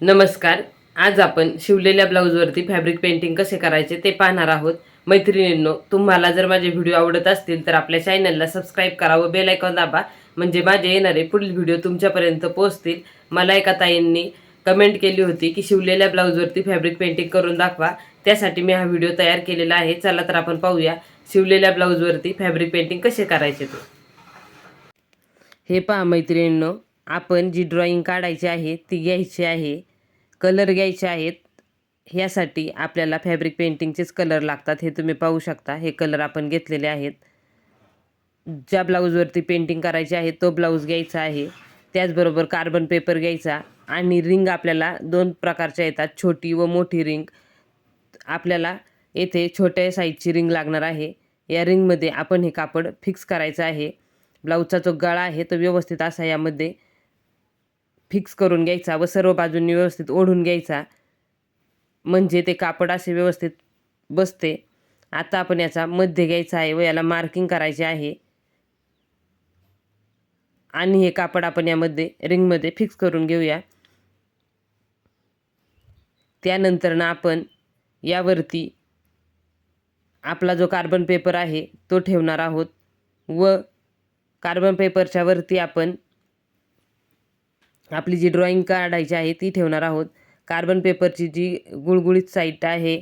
नमस्कार. आज आपण शिवलेल्या ब्लाऊजवरती फॅब्रिक पेंटिंग कसे करायचे ते पाहणार आहोत. मैत्रिणींनो तुम्हाला जर माझे व्हिडिओ आवडत असतील तर आपल्या चॅनलला सबस्क्राईब करा व बेलायकॉन दाबा. म्हणजे माझे येणारे पुढील व्हिडिओ तुमच्यापर्यंत पोहोचतील. मला एका ताईंनी कमेंट केली होती की शिवलेल्या ब्लाऊजवरती फॅब्रिक पेंटिंग करून दाखवा. त्यासाठी मी हा व्हिडिओ तयार केलेला आहे. चला तर आपण पाहूया शिवलेल्या ब्लाऊजवरती फॅब्रिक पेंटिंग कसे करायचे ते. हे पहा मैत्रिणींनो आपण जी ड्रॉईंग काढायची आहे ती घ्यायची आहे कलर घ्यायचे आहेत ह्यासाठी आपल्याला फॅब्रिक पेंटिंगचेच कलर लागतात. हे तुम्ही पाहू शकता. हे कलर आपण घेतलेले आहेत. ज्या ब्लाऊजवरती पेंटिंग करायची आहे तो ब्लाऊज घ्यायचा आहे. त्याचबरोबर कार्बन पेपर घ्यायचा आणि रिंग आपल्याला दोन प्रकारच्या येतात. छोटी व मोठी रिंग आपल्याला येथे छोट्या साईजची रिंग लागणार आहे. या रिंगमध्ये आपण हे कापड फिक्स करायचं आहे. ब्लाऊजचा जो गळा आहे तो व्यवस्थित असा यामध्ये फिक्स करून घ्यायचा व सर्व बाजूंनी व्यवस्थित ओढून घ्यायचा. म्हणजे ते कापड असे व्यवस्थित बसते. आता आपण याचा मध्य घ्यायचा आहे व याला मार्किंग करायचे आहे. आणि हे कापड आपण यामध्ये रिंगमध्ये फिक्स करून घेऊया. त्यानंतर ना आपण यावरती आपला जो कार्बन पेपर आहे तो ठेवणार आहोत. व कार्बन पेपरच्या वरती आपण आपली जी ड्रॉईंग काढायची आहे ती ठेवणार आहोत. कार्बन पेपरची जी गुळगुळीत साईट आहे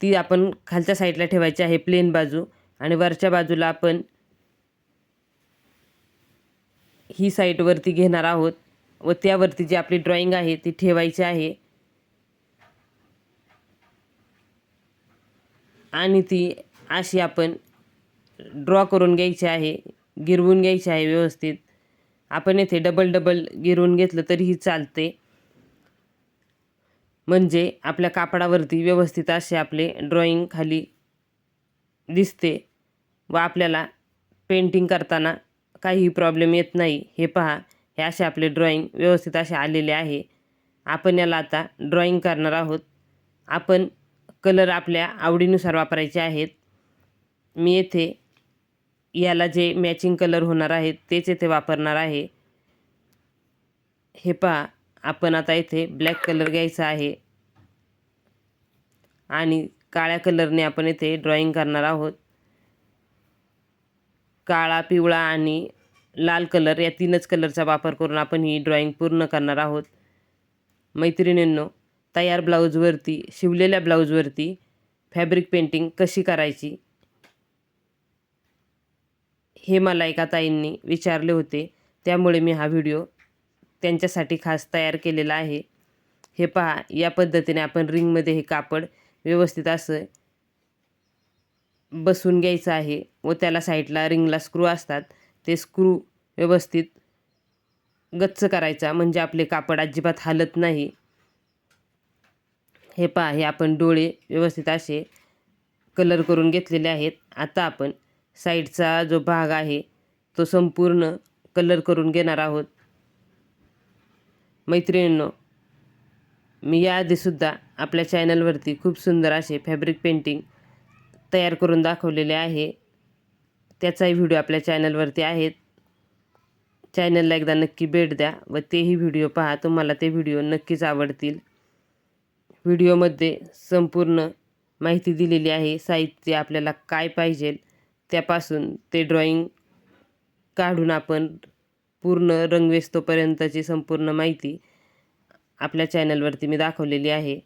ती आपण खालच्या साईडला ठेवायची आहे प्लेन बाजू. आणि वरच्या बाजूला आपण ही साईटवरती घेणार आहोत. व त्यावरती जी आपली ड्रॉईंग आहे ती ठेवायची आहे. आणि ती अशी आपण ड्रॉ करून घ्यायची आहे गिरवून घ्यायची आहे व्यवस्थित. आपण येथे डबल डबल गिरवून घेतलं तरीही चालते. म्हणजे आपल्या कापडावरती व्यवस्थित असे आपले ड्रॉइंग खाली दिसते व आपल्याला पेंटिंग करताना काहीही प्रॉब्लेम येत नाही. हे पहा हे असे आपले ड्रॉइंग व्यवस्थित असे आलेले आहे. आपण याला आता ड्रॉइंग करणार आहोत. आपण कलर आपल्या आवडीनुसार वापरायचे आहेत. मी येथे याला जे मॅचिंग कलर होणार आहेत तेच येथे वापरणार आहे. हे पहा आपण आता इथे ब्लॅक कलर घ्यायचा आहे. आणि काळ्या कलरने आपण इथे ड्रॉइंग करणार आहोत. काळा पिवळा आणि लाल कलर या तीनच कलरचा वापर करून आपण ही ड्रॉइंग पूर्ण करणार आहोत. मैत्रिणींनो तयार ब्लाऊजवरती शिवलेल्या ब्लाऊजवरती फॅब्रिक पेंटिंग कशी करायची? हे मला एका ताईंनी विचारले होते. त्यामुळे मी हा व्हिडिओ त्यांच्यासाठी खास तयार केलेला आहे. हे पहा या पद्धतीने आपण रिंगमध्ये हे कापड व्यवस्थित असं बसून घ्यायचं आहे व त्याला साईडला रिंगला स्क्रू असतात. ते स्क्रू व्यवस्थित गच्च करायचा म्हणजे आपले कापड अजिबात हालत नाही. हे पहा हे आपण डोळे व्यवस्थित असे कलर करून घेतलेले आहेत. आता आपण साईडचा जो भाग आहे तो संपूर्ण कलर करून घेणार आहोत. मैत्रिणींनो मी याआधीसुद्धा आपल्या चॅनलवरती खूप सुंदर असे फॅब्रिक पेंटिंग तयार करून दाखवलेले आहे. त्याचाही व्हिडिओ आपल्या चॅनलवरती आहेत. चॅनलला एकदा नक्की भेट द्या व तेही व्हिडिओ पहा तुम्हाला ते व्हिडिओ नक्कीच आवडतील. व्हिडिओमध्ये संपूर्ण माहिती दिलेली आहे साहित्य आपल्याला काय पाहिजे त्यापासून ते ड्रॉईंग काढून आपण पूर्ण रंगवेस्तोपर्यंतची संपूर्ण माहिती आपल्या चॅनलवरती मी दाखवलेली आहे.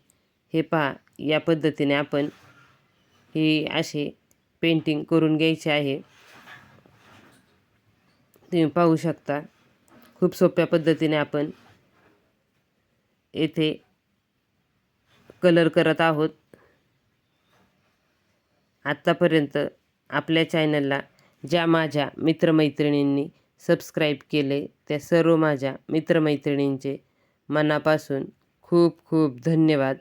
हे पहा या पद्धतीने आपण ही असे पेंटिंग करून घ्यायचे आहे. तुम्ही पाहू शकता खूप सोप्या पद्धतीने आपण येथे कलर करत आहोत. आत्तापर्यंत आपल्या चॅनलला ज्या माझ्या मित्रमैत्रिणींनी सबस्क्राईब केले त्या सर्व माझ्या मित्रमैत्रिणींचे मनापासून खूप खूप धन्यवाद.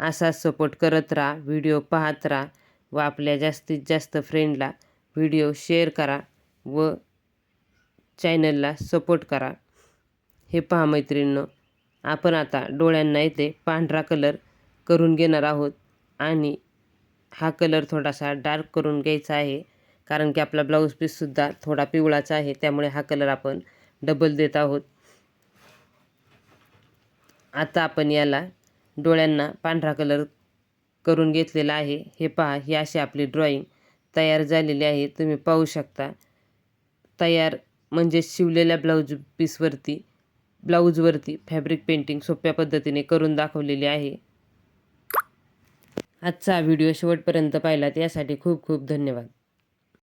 असाच सपोर्ट करत राहा व्हिडिओ पाहत राहा व आपल्या जास्तीत जास्त फ्रेंडला व्हिडिओ शेअर करा व चॅनलला सपोर्ट करा. हे पहा मैत्रिणींनो आपण आता डोळ्यांना येथे पांढरा कलर करून घेणार आहोत आणि हा कलर थोडासा डार्क करून घ्यायचा आहे. कारण की आपला ब्लाऊज पीससुद्धा थोडा पिवळाचा आहे. त्यामुळे हा कलर आपण डबल देत आहोत. आता आपण याला डोळ्यांना पांढरा कलर करून घेतलेला आहे. हे पहा ही अशी आपली ड्रॉईंग तयार झालेली आहे. तुम्ही पाहू शकता. तयार म्हणजे शिवलेल्या ब्लाऊज पीसवरती ब्लाऊजवरती फॅब्रिक पेंटिंग सोप्या पद्धतीने करून दाखवलेली आहे. आजचा व्हिडिओ शेवटपर्यंत पाहिलात यासाठी खूप खूप धन्यवाद.